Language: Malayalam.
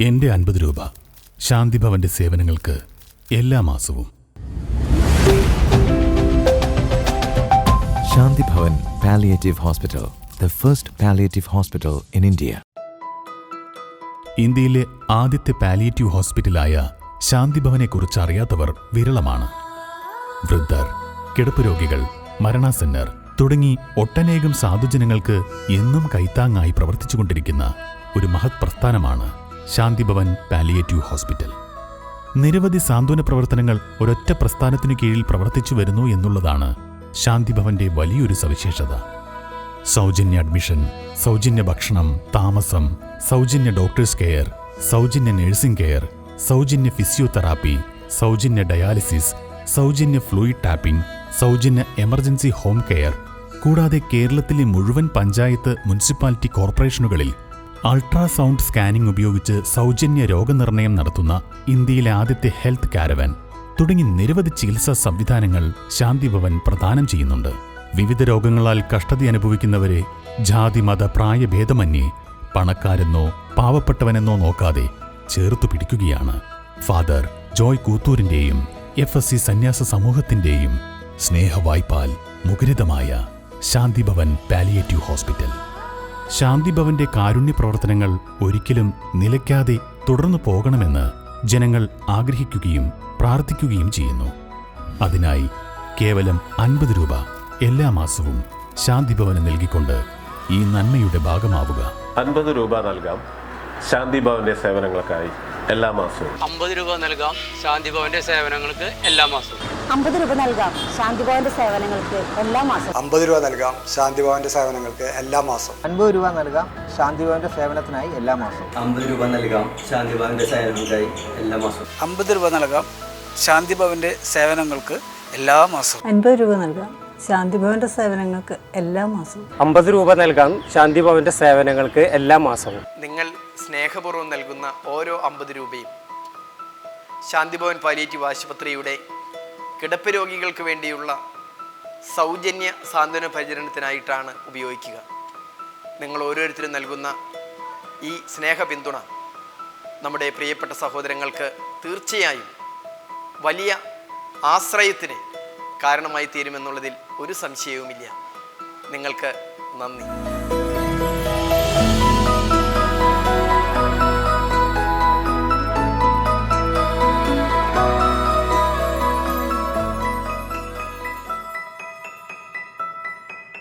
എന്റെ അൻപത് രൂപ ശാന്തിഭവന്റെ സേവനങ്ങൾക്ക് എല്ലാ മാസവും. Shanthibhavan palliative hospital the first palliative hospital in India ഇന്ത്യയിലെ ആദ്യത്തെ പാലിയേറ്റീവ് ഹോസ്പിറ്റലായ ശാന്തിഭവനെക്കുറിച്ച് അറിയാത്തവർ വിരളമാണ്. വൃദ്ധർ കിടപ്പ് രോഗികൾ മരണാസന്നർ തുടങ്ങി ഒട്ടനേകം സാധുജനങ്ങൾക്ക് എന്നും കൈത്താങ്ങായി പ്രവർത്തിച്ചുകൊണ്ടിരിക്കുന്ന ഒരു മഹത് പ്രസ്ഥാനമാണ് ശാന്തിഭവൻ പാലിയേറ്റീവ് ഹോസ്പിറ്റൽ. നിരവധി സാന്ത്വന പ്രവർത്തനങ്ങൾ ഒരൊറ്റ പ്രസ്ഥാനത്തിനു കീഴിൽ പ്രവർത്തിച്ചു വരുന്നു എന്നുള്ളതാണ് ശാന്തിഭവന്റെ വലിയൊരു സവിശേഷത. സൗജന്യ അഡ്മിഷൻ സൗജന്യ ഭക്ഷണം താമസം സൗജന്യ ഡോക്ടേഴ്സ് കെയർ സൗജന്യ നഴ്സിംഗ് കെയർ സൗജന്യ ഫിസിയോതെറാപ്പി സൗജന്യ ഡയാലിസിസ് സൗജന്യ ഫ്ലൂയിഡ് ടാപ്പിംഗ് സൗജന്യ എമർജൻസി ഹോം കെയർ കൂടാതെ കേരളത്തിലെ മുഴുവൻ പഞ്ചായത്ത് മുനിസിപ്പാലിറ്റി കോർപ്പറേഷനുകളിൽ അൾട്രാസൗണ്ട് സ്കാനിംഗ് ഉപയോഗിച്ച് സൗജന്യ രോഗനിർണയം നടത്തുന്ന ഇന്ത്യയിലെ ആദ്യത്തെ ഹെൽത്ത് കാരവൻ തുടങ്ങി നിരവധി ചികിത്സാ സംവിധാനങ്ങൾ ശാന്തിഭവൻ പ്രദാനം ചെയ്യുന്നുണ്ട്. വിവിധ രോഗങ്ങളാൽ കഷ്ടത അനുഭവിക്കുന്നവരെ ജാതി മത പ്രായഭേദമന്യേ പണക്കാരെന്നോ പാവപ്പെട്ടവനെന്നോ നോക്കാതെ ചേർത്തു പിടിക്കുകയാണ്. ഫാദർ ജോയ് കൂത്തൂരിന്റെയും എഫ് എസ് സി സന്യാസ സമൂഹത്തിന്റെയും സ്നേഹവായ്പാൽ മുഖരിതമായ ശാന്തിഭവൻ പാലിയേറ്റീവ് ഹോസ്പിറ്റൽ. ശാന്തിഭവന്റെ കാരുണ്യ പ്രവർത്തനങ്ങൾ ഒരിക്കലും നിലയ്ക്കാതെ തുടർന്നു പോകണമെന്ന് ജനങ്ങൾ ആഗ്രഹിക്കുകയും പ്രാർത്ഥിക്കുകയും ചെയ്യുന്നു. അതിനായി കേവലം അൻപത് രൂപ എല്ലാ മാസവും ശാന്തിഭവന് നൽകിക്കൊണ്ട് ഈ നന്മയുടെ ഭാഗമാവുക. അൻപത് രൂപ നൽകാം. ശാന്തിഭവന്റെ സേവനങ്ങൾക്കായി. എല്ലാ മാസവും. അമ്പത് രൂപ നൽകാം ശാന്തിഭവന്റെ സേവനങ്ങൾക്ക് എല്ലാ മാസവും. അമ്പത് രൂപ നൽകാം ശാന്തിഭവന്റെ സേവനങ്ങൾക്ക് എല്ലാ മാസവും. അമ്പത് രൂപ നൽകാം ശാന്തിഭവന്റെ സേവനങ്ങൾക്ക് എല്ലാ മാസവും. അൻപത് രൂപ നൽകാം ശാന്തിഭവന്റെ സേവനത്തിനായി എല്ലാ മാസവും. അമ്പത് രൂപ നൽകാം ശാന്തിഭവന്റെ സേവനങ്ങൾക്കായി എല്ലാ മാസവും. അമ്പത് രൂപ നൽകാം ശാന്തിഭവന്റെ സേവനങ്ങൾക്ക് എല്ലാ മാസവും. അൻപത് രൂപ നൽകാം ശാന്തിഭവന്റെ സേവനങ്ങൾക്ക് എല്ലാ മാസവും. അമ്പത് രൂപ നൽകാം ശാന്തിഭവന്റെ സേവനങ്ങൾക്ക് എല്ലാ മാസവും. നിങ്ങൾ സ്നേഹപൂർവം നൽകുന്ന ഓരോ അമ്പത് രൂപയും ശാന്തിഭവൻ പാലിയേറ്റീവ് ആശുപത്രിയുടെ കിടപ്പ് രോഗികൾക്ക് വേണ്ടിയുള്ള സൗജന്യ സാന്ത്വന പരിചരണത്തിനായിട്ടാണ് ഉപയോഗിക്കുക. നിങ്ങൾ ഓരോരുത്തരും നൽകുന്ന ഈ സ്നേഹ പിന്തുണ നമ്മുടെ പ്രിയപ്പെട്ട സഹോദരങ്ങൾക്ക് തീർച്ചയായും വലിയ ആശ്രയത്തിന് കാരണമായി തീരുമെന്നുള്ളതിൽ ഒരു സംശയവുമില്ല. നിങ്ങൾക്ക് നന്ദി.